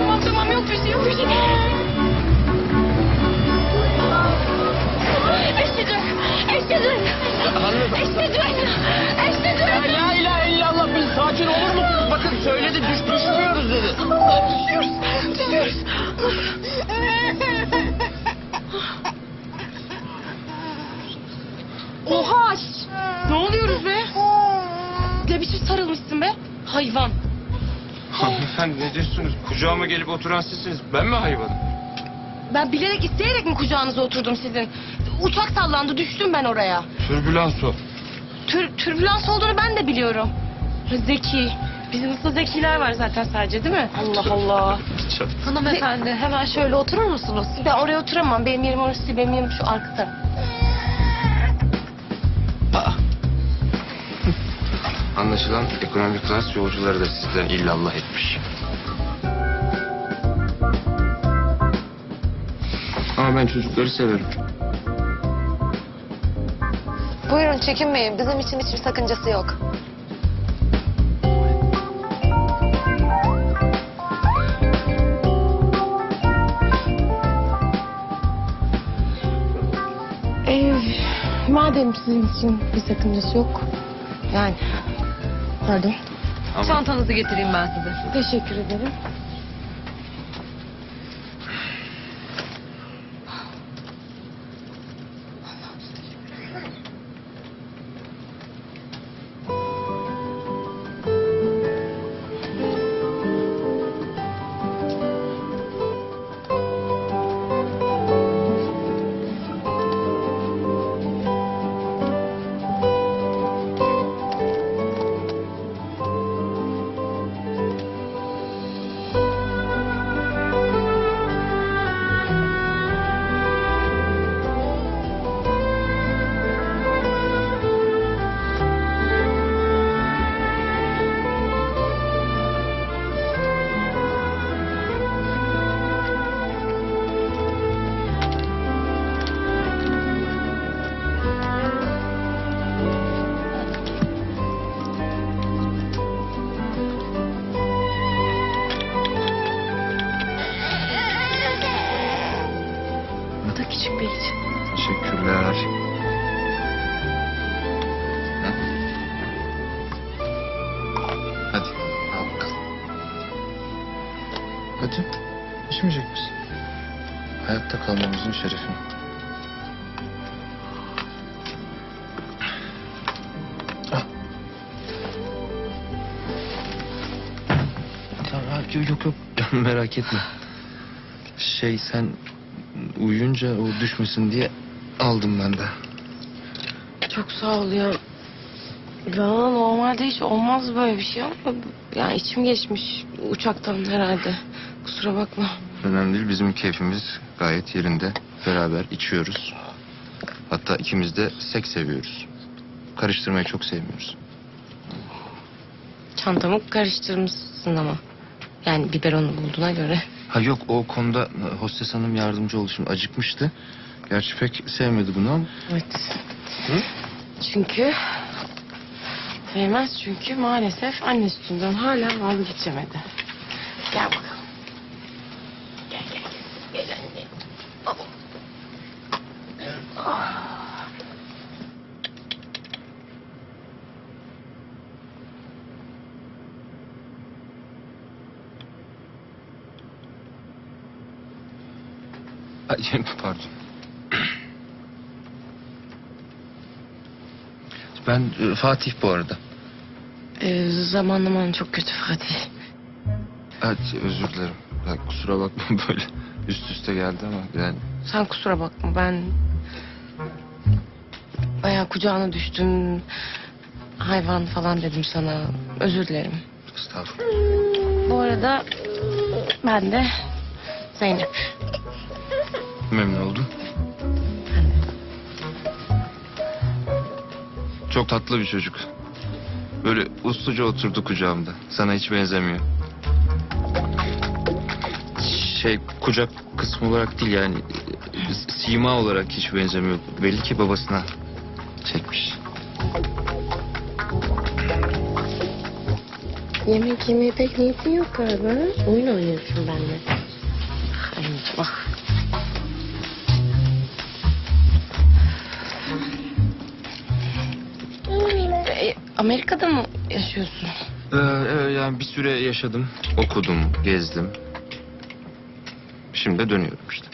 olmaz bir şey yok bir şey. Eşhedü, eşhedü, eşhedü, eşhedü. La ilahe illallah bir sakin olur musunuz? Bakın söyledi düş düşmüyoruz dedi. Düşüyoruz, düşüyoruz. Oha! Ne oluyoruz be? Ne biçim sarılmışsın be? Hayvan. Hanımefendi ne diyorsunuz? Kucağıma gelip oturan sizsiniz. Ben mi hayvanım? Ben bilerek isteyerek mi kucağınıza oturdum sizin? Uçak sallandı düştüm ben oraya. Türbülans o. Tür, türbülans olduğunu ben de biliyorum. Zeki. Bizim ıslı zekiler var zaten sadece değil mi? Allah Allah. Hanımefendi hemen şöyle oturur musunuz? Ben oraya oturamam. Benim yerim orası değil. Benim yerim şu arka taraf. Anlaşılan ekonomik klas yolcuları da sizden illallah etmiş. Ama ben çocukları severim. Buyurun çekinmeyin. Bizim için hiçbir sakıncası yok. Ee, madem sizin için bir sakıncası yok. Yani. Pardon. Ama Çantanızı getireyim ben size. Teşekkür ederim. Hadi. İçmeyecek misin? Hayatta kalmamızın şerefine. Ah. Tamam, yok yok yok merak etme. Şey sen uyuyunca o düşmesin diye aldım ben de. Çok sağ ol ya. Ya normalde hiç olmaz böyle bir şey ama yani içim geçmiş uçaktan herhalde. Kusura bakma. Önemli değil bizim keyfimiz gayet yerinde. Beraber içiyoruz. Hatta ikimiz de seks seviyoruz. Karıştırmayı çok sevmiyoruz. Çantamı karıştırmışsın ama. Yani biberonu bulduğuna göre. Ha yok o konuda hostes hanım yardımcı oldu şimdi acıkmıştı. Gerçi pek sevmedi bunu ama. Evet. Hı? Çünkü sevmez çünkü maalesef anne sütünden hala vazgeçemedi. Gel bakalım. Gel gel gel. Anne. Oh. Ah. Ay, pardon. Ben e, Fatih bu arada. Ee, zamanlaman çok kötü Fatih. Evet özür dilerim. Ya, kusura bakma böyle üst üste geldi ama yani Sen kusura bakma ben bayağı kucağına düştüm. Hayvan falan dedim sana. Özür dilerim. estağfurullah. Bu arada ben de Zeynep. Memnun oldum. Çok tatlı bir çocuk. Böyle usluca oturdu kucağımda. Sana hiç benzemiyor. Şey kucak kısmı olarak değil yani e, sima olarak hiç benzemiyor. Belli ki babasına çekmiş. Yemek yemeye pek niyetin yok galiba. Oyun oynuyorsun benimle. anneciğim ah. Amerika'da mı yaşıyorsun? Ee, evet, yani bir süre yaşadım, okudum, gezdim. Şimdi de dönüyorum işte.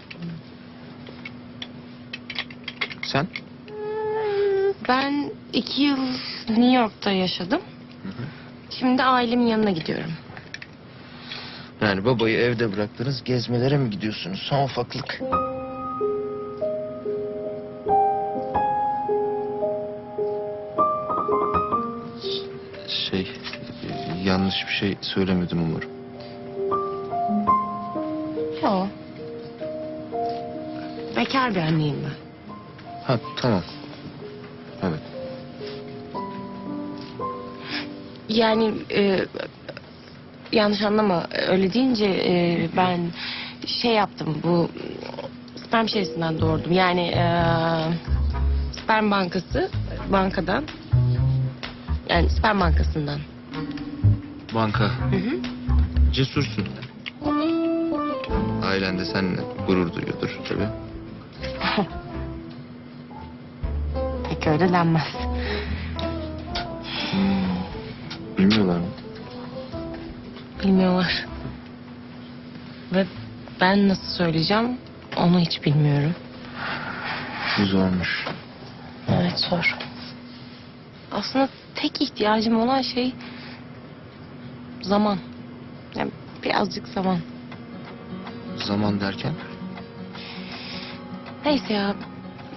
Sen? Ben iki yıl New York'ta yaşadım. Şimdi ailemin yanına gidiyorum. Yani babayı evde bıraktınız, gezmelere mi gidiyorsunuz? Son ufaklık. Yanlış bir şey söylemedim umarım. Yok. Bekar bir anneyim ben. Ha tamam. Evet. Yani e, yanlış anlama öyle deyince e, ben şey yaptım bu sperm şeysinden doğurdum. Yani e, sperm bankası bankadan yani sperm bankasından. Banka. Hı hı. Cesursun. Ailen de seninle gurur duyuyordur tabii. Pek öyle denmez. Bilmiyorlar mı? Bilmiyorlar. Ve ben nasıl söyleyeceğim onu hiç bilmiyorum. Bu zormuş. Evet zor. Aslında tek ihtiyacım olan şey zaman. Yani birazcık zaman. Zaman derken? Neyse ya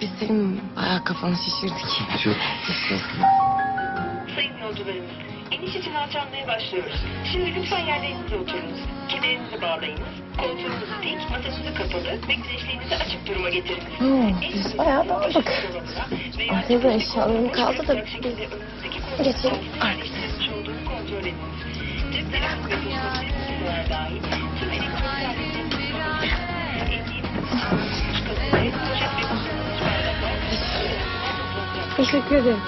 biz senin bayağı kafanı şişirdik. Estağfurullah. Sayın yolcularımız, iniş için alçalmaya başlıyoruz. Şimdi lütfen yerlerinize oturunuz. Kemerinizi bağlayınız. Koltuğunuzu dik, masanızı kapalı ve güneşliğinizi açık duruma getiriniz. Hmm, biz bayağı dağıldık. Arkada da eşyalarım kaldı da biz geçelim. Teşekkür ederim.